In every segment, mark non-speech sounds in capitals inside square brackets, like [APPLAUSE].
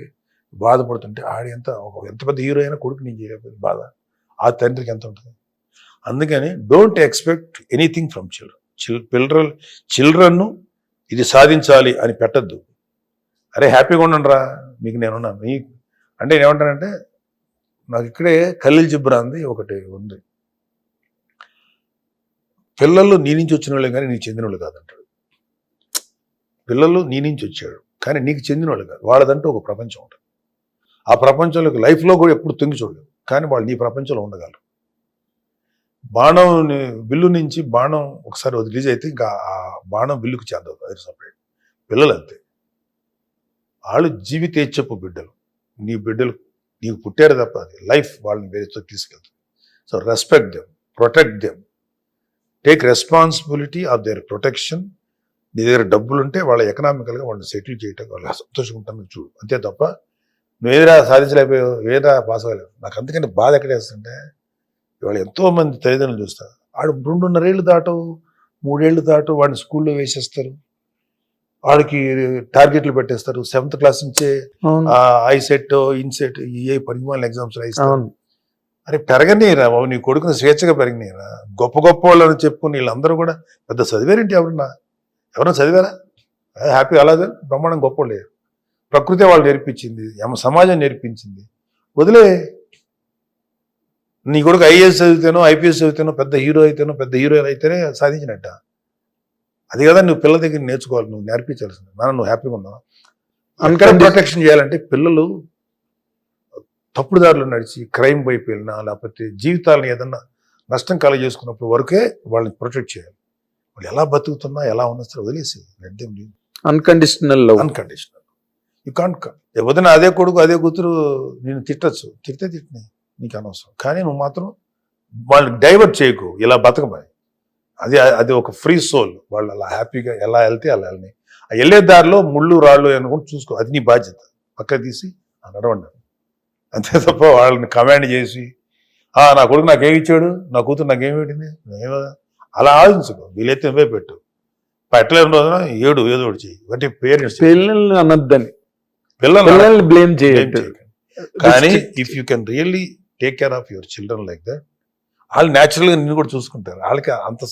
లేకపోతే బాధపడుతుంటే ఆడి ఎంత ఒక- ఎంత పెద్ద హీరో అయినా కొడుకు నేను చేయలేకపోతే బాధ. ఆ తండ్రికి ఎంత ఉంటుంది? అందుకని don't expect anything from children chill పిల్లలు చిల్డ్రన్ను ఇది సాధించాలి అని పెట్టద్దు. అరే హ్యాపీగా ఉండండి రా మీకు నేనున్నాను మీ అంటే నేను ఏమంటానంటే నాకు ఇక్కడే ఖలీల్ జిబ్రాంది ఒకటి ఉంది. పిల్లలు నీ నుంచి వచ్చిన వాళ్ళే కానీ నీకు చెందిన వాళ్ళు కాదంటాడు. పిల్లలు నీ నుంచి వచ్చాడు కానీ నీకు చెందిన వాళ్ళు కాదు. వాళ్ళదంటూ ఒక ప్రపంచం ఉంటుంది. ఆ ప్రపంచంలోకి లైఫ్లో కూడా ఎప్పుడు తొంగి చూడలేదు కానీ వాళ్ళు నీ ప్రపంచంలో ఉండగలరు. బాణం బిల్లు నుంచి బాణం ఒకసారి రిలీజ్ అయితే ఇంకా ఆ బాణం బిల్లుకు చెందదు అది సపరేట్ పిల్లలు అంతే వాళ్ళు జీవితేచ్చపు బిడ్డలు. నీ బిడ్డలు నీకు పుట్టారు తప్ప అది లైఫ్ వాళ్ళని వేరేతో తీసుకెళ్తుంది. So respect them protect them take responsibility of their protection నీ దగ్గర డబ్బులు ఉంటే వాళ్ళ ఎకనామికల్గా వాళ్ళని సెటిల్ చేయటం వాళ్ళు సంతోషంగా ఉంటాను చూడు. అంతే తప్ప నువ్వు ఏదిరా సాధించలేకపోయావు ఏదా పాస్ అవ్వలేవు. నాకు అందుకని బాధ ఎక్కడ వేస్తుంటే ఇవాళ ఎంతో మంది తల్లిదండ్రులు చూస్తారు. ఆడు రెండున్నరేళ్ళు దాటు మూడేళ్ళు దాటు వాడిని స్కూల్లో వేసేస్తారు. వాడికి టార్గెట్లు పెట్టేస్తారు. సెవెంత్ క్లాస్ నుంచే అవును. ఐ సెట్ ఇన్సెట్ ఏ పరిమాణ ఎగ్జామ్స్ రాయిస్తారు. అరే పెరగనీరా బాబు నీ కొడుకుని స్వేచ్ఛగా పెరగనీరా. గొప్ప గొప్ప వాళ్ళని చెప్పుకుని వీళ్ళందరూ కూడా పెద్ద చదివారేంటి ఎవరన్నా? ఎవరన్నా చదివారా? అదే హ్యాపీ అలాగే బ్రహ్మాండం గొప్ప వాళ్ళే ప్రకృతి వాళ్ళు నేర్పించింది సమాజం నేర్పించింది. వదిలే. నీ కొడుకు ఐఏఎస్ చదివితేనో ఐపీఎస్ చదివితేనో పెద్ద హీరో అయితేనో పెద్ద హీరో అయితేనే సాధించినట్ట. అది కదా నువ్వు పిల్లల దగ్గర నేర్చుకోవాలి నువ్వు నేర్పించాల్సింది. నాన్న నువ్వు హ్యాపీగా ఉన్నావు? Unconditional- ప్రొటెక్షన్ చేయాలంటే పిల్లలు తప్పుడు దారిలో నడిచి క్రైమ్ వైపు వెళ్ళినా లేకపోతే జీవితాలను ఏదన్నా నష్టం కల చేసుకున్నప్పుడు వరకే వాళ్ళని ప్రొటెక్ట్ చేయాలి. వాళ్ళు ఎలా బతుకుతున్నా ఎలా ఉన్నా సరే వదిలేసి let them live unconditional love unconditional you can't వదిన అదే కొడుకు అదే కూతురు నేను తిట్టచ్చు. తిడితే తిట్టినాయి నీకు అనవసరం. కానీ నువ్వు మాత్రం వాళ్ళని డైవర్ట్ చేయకు. ఇలా బతకబాయి అది అది ఒక ఫ్రీ సోల్ వాళ్ళు అలా హ్యాపీగా ఎలా వెళ్తే అలా వెళ్ళని. ఆ వెళ్ళే దారిలో ముళ్ళు రాళ్ళు అనుకుంటూ చూసుకో. అది నీ బాధ్యత. పక్క తీసి నడవండి. అంతే తప్ప వాళ్ళని కమాండ్ చేసి నా కొడుకు నాకేమి ఇచ్చాడు? నా కూతురు నాకేమి పెట్టింది? నేనేమో అలా ఆలోచించుకో. వీలైతే నువ్వే పెట్టు. పెట్టలేని రోజున ఏడు ఏదో ఒకటి చెయ్యి. అంటే పేరెంట్స్ పిల్లల్ని అనొద్దని. పిల్లలు పిల్లల్ని బ్లేమ్ చేయకండి. కానీ if you can really take care of your children like that వాళ్ళు న్యాచురల్గా నిన్ను కూడా చూసుకుంటారు. వాళ్ళకి అంత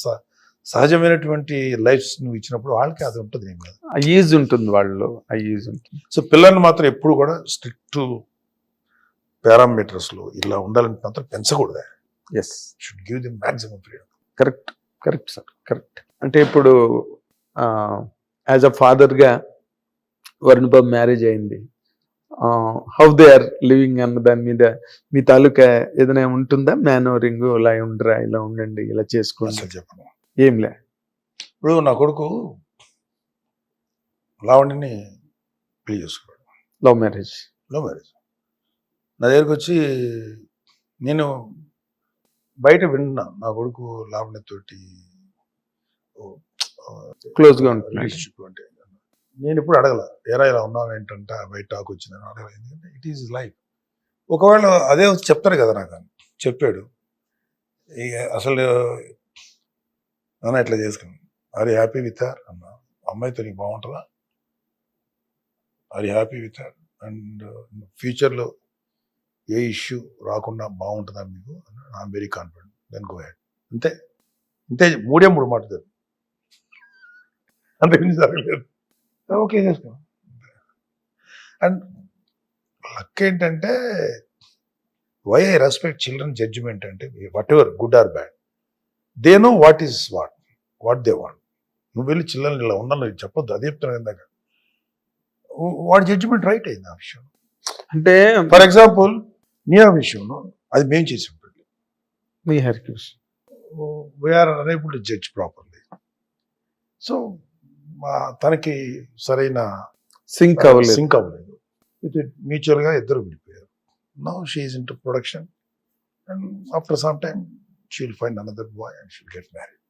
సహజమైనటువంటి లైఫ్ నువ్వు ఇచ్చినప్పుడు వాళ్ళకి అది ఉంటుంది నేను కాదు ఆ ఈజ్ ఉంటుంది వాళ్ళు ఆ ఈజ్ ఉంటుంది. సో పిల్లల్ని మాత్రం ఎప్పుడు కూడా స్ట్రిక్ట్ పారామీటర్స్లో ఇలా ఉండాలని మాత్రం పెంచకూడదు. Yes should give the maximum freedom correct correct sir correct. అంటే ఇప్పుడు యాజ్ అ ఫాదర్గా వరుణ్ బాబు మ్యారేజ్ అయింది. హౌ దే ఆర్ లివింగ్ అన్న దాని మీద మీ తాలూకా ఏదైనా ఉంటుందా? మేనోరింగ్ ఇలా ఉండరా ఇలా ఉండండి ఇలా చేసుకోండి. చెప్పను. ఏం లే. ఇప్పుడు నా కొడుకు లావణ్యని పెళ్ళి చేసుకున్నాడు. Love marriage. Love marriage. నా దగ్గరికి వచ్చి నేను బయట విన్నా నా కొడుకు లావణ్యతోటి Close గా. రిలేషన్షిప్ అంటే నేను ఇప్పుడు అడగల ఎరా ఇలా ఉన్నావు ఏంటంట బయట టాక్ వచ్చిందని అడగల. ఎందుకంటే ఇట్ ఈస్ లైఫ్ ఒకవేళ అదే చెప్తారు కదా నాకు చెప్పాడు. ఇక అసలు నాన్న ఇట్లా చేసుకున్నాను అది హ్యాపీ విత్ హర్ అన్న. అమ్మాయితో నీకు బాగుంటుందా? అది హ్యాపీ విత్ హర్ అండ్ ఫ్యూచర్లో ఏ ఇష్యూ రాకుండా బాగుంటుందా మీకు? I'm very confident then go ahead అంతే. అంతే. మూడే మూడు మాటలు. అంతే. జరగలేదు. ఓకే చేసుకో. అండ్ లక్ ఏంటంటే why I respect children judgement అంటే whatever good or bad they know what is what what they want నువ్వు వెళ్ళి చిల్డ్రన్ ఇలా ఉండాలని చెప్పొద్దు. అదే చెప్తున్నాను ఇందాక. వాడి జడ్జిమెంట్ రైట్ అయింది ఆ విషయం అంటే ఫర్ ఎగ్జాంపుల్ నీ ఆ విషయంలో అది మేము చేసాం మీ హెర్క్యూస్. We're unable to judge properly so తనకి సరైన సింక్ అవ్వలేదు. సింక్ అవ్వలేదు. ఇది మ్యూచువల్గా ఇద్దరు విడిపోయారు. Now she's in to production and after some time she'll find another boy and she'll get married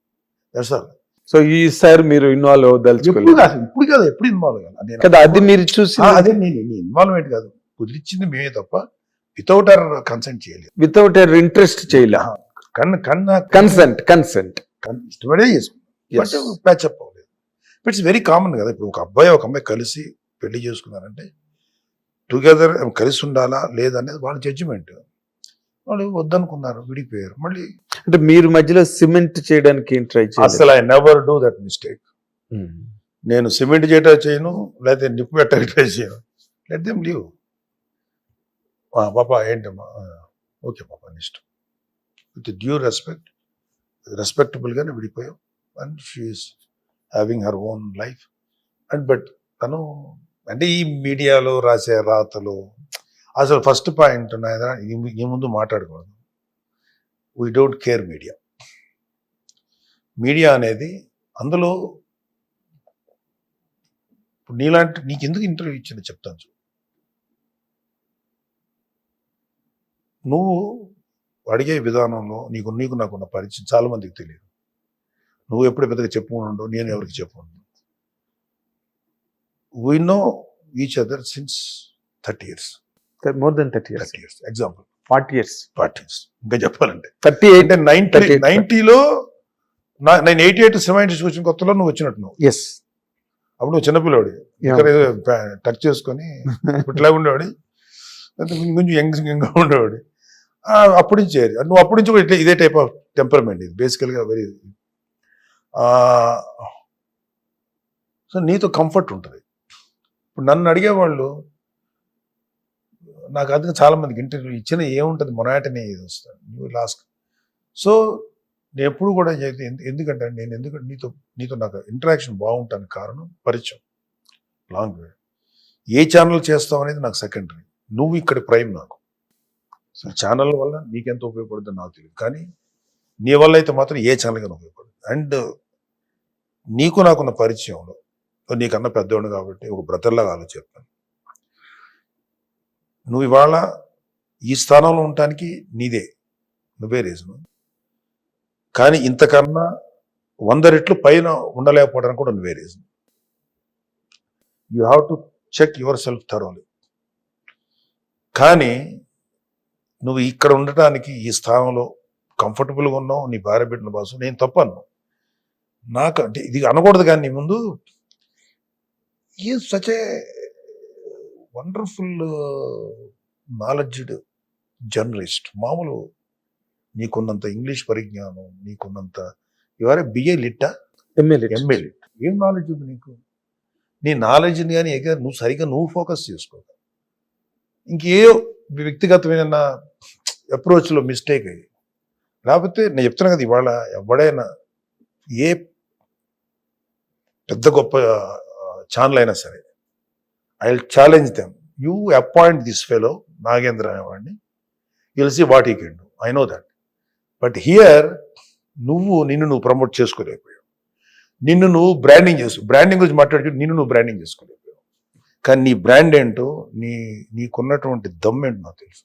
that's all so ఈసారి మీరు ఇన్వాల్వ్ అవ్వదలుచుకోలేదు కాదు ఇప్పుడు కాదు ఎప్పుడు ఇన్వాల్వ్ కాదు అది మీరు చూసి అదే నేను ఇన్వాల్వ్మెంట్ కాదు. కుదిరిచ్చింది మేమే తప్ప వితౌట్ అవర్ కన్సెంట్ చేయలేదు. వితౌట్ ఇంట్రెస్ట్ చేయలే. కన్న కన్సెంట్ కన్సెంట్ కన్- ఇష్టపడే చేసుకున్నాం ప్యాచప్ అవ్వలేదు. ఇట్స్ వెరీ కామన్ కదా ఇప్పుడు ఒక అబ్బాయి ఒక అమ్మాయి కలిసి పెళ్ళి చేసుకున్నారంటే టుగెదర్ కలిసి ఉండాలా లేదనేది వాళ్ళ జడ్జిమెంట్ వాళ్ళు వద్దనుకున్నారు విడిపోయారు మళ్ళీ అంటే మీరు మధ్యలో సిమెంట్ చేయడానికి ఏం ట్రై అసలు I never do that mistake నేను సిమెంట్ చేయటం చేయను లేకపోతే నిప్పు పెట్టక ట్రై చేయను. లెట్ దెమ్ లీవ్ పాప ఏంటమ్మా ఓకే పాప నెక్స్ట్ విత్ డ్యూ రెస్పెక్ట్ రెస్పెక్టబుల్గానే విడిపోయాం. And she's having her own life. And but తను అంటే ఈ మీడియాలో రాసే రాతలు అసలు ఫస్ట్ పాయింట్ ఈ ముందు మాట్లాడకూడదు. We don't care media media అనేది అందులో ఇప్పుడు నీలాంటి నీకు ఎందుకు ఇంటర్వ్యూ ఇచ్చింది చెప్తాను నువ్వు అడిగే విధానంలో నీకు నీకు నాకున్న పరిచయం చాలా మందికి తెలియదు. నువ్వు ఎప్పుడు పెద్దగా చెప్పుకుండవు నేను ఎవరికి చెప్పుకుంటాను we know each other since thirty years more than thirty years thirty years example forty years forty years ఇంకా చెప్పాలంటే. థర్టీ ఎయిట్ అంటే నైన్టీ 38. నైన్టీలో నేను ఎయిటీ ఎయిట్ సినిమా ఇండస్ట్రీ వచ్చిన కొత్తలో నువ్వు వచ్చినట్టు నువ్వు. ఎస్ అప్పుడు నువ్వు చిన్నపిల్లవాడి ఇక్కడ టచ్ చేసుకొని [LAUGHS] ఇట్లా ఉండేవాడి కొంచెం యంగ్ యంగ్గా ఉండేవాడి అప్పటి నుంచి నువ్వు అప్పటి నుంచి కూడా ఇట్లా ఇదే టైప్ ఆఫ్ టెంపర్మెంట్ ఇది బేసికల్గా వెరీ సో నీతో కంఫర్ట్ ఉంటుంది. ఇప్పుడు నన్ను అడిగేవాళ్ళు నాకు అందుకే చాలామందికి ఇంటర్వ్యూ ఇచ్చిన ఏముంటుంది మొనాటనే ఇది వస్తుంది నువ్వు లాస్ట్ సో నేను ఎప్పుడు కూడా చేతి ఎందుకంటే నేను ఎందుకంటే నీతో నీతో నాకు ఇంటరాక్షన్ బాగుంటానికి కారణం పరిచయం. లాంగ్ ఏ ఛానల్ చేస్తావు అనేది నాకు సెకండరీ నువ్వు ఇక్కడ ప్రైమ్ నాకు. సో ఛానల్ వల్ల నీకెంత ఉపయోగపడుతుందో నాకు తెలియదు. కానీ నీ వల్ల అయితే మాత్రం ఏ ఛానల్ కానీ ఉపయోగపడుతుంది అండ్ నీకు నాకున్న పరిచయంలో నీకన్నా పెద్దవాడు కాబట్టి ఒక బ్రదర్లాగా ఆలోచిస్తాను నువ్వు ఇవాళ ఈ స్థానంలో ఉండటానికి నీదే. నువ్వే రీజన్ కానీ ఇంతకన్నా వంద రెట్లు పైన ఉండలేకపోవడానికి కూడా నువ్వే reason you have to check your self thoroughly కానీ నువ్వు ఇక్కడ ఉండటానికి ఈ స్థానంలో కంఫర్టబుల్గా ఉన్నావు నీ భార్య బిడ్డల బాసు నేను తప్పను. నాకు అంటే ఇది అనకూడదు కానీ నీ ముందు ఈ such a wonderful knowledged journalist మామూలు నీకున్నంత ఇంగ్లీష్ పరిజ్ఞానం నీకున్నంత ఇవారే BA Litt MLA MA Litt ఏం నాలెడ్జ్ ఉంది నీకు? నీ నాలెడ్జ్ని కానీ ఎగ నువ్వు సరిగ్గా నువ్వు ఫోకస్ చేసుకో ఇంకే వ్యక్తిగతమైన అప్రోచ్లో మిస్టేక్ అయ్యి. లేకపోతే నేను చెప్తున్నా కదా ఇవాళ ఎవడైనా ఏ పెద్ద గొప్ప ఛానల్ అయినా సరే I challenge them you appoint this fellow Nagendra అనేవాడిని. Will see what he can do I know that but here నువ్వు నిన్ను నువ్వు ప్రమోట్ చేసుకోలేకపోయావు. నిన్ను నువ్వు బ్రాండింగ్ చేసు బ్రాండింగ్ గురించి మాట్లాడుకుంటే నిన్ను నువ్వు బ్రాండింగ్ చేసుకోలేకపోయావు. కానీ నీ బ్రాండ్ ఏంటో నీ నీకున్నటువంటి దమ్ ఏంటో నాకు తెలుసు.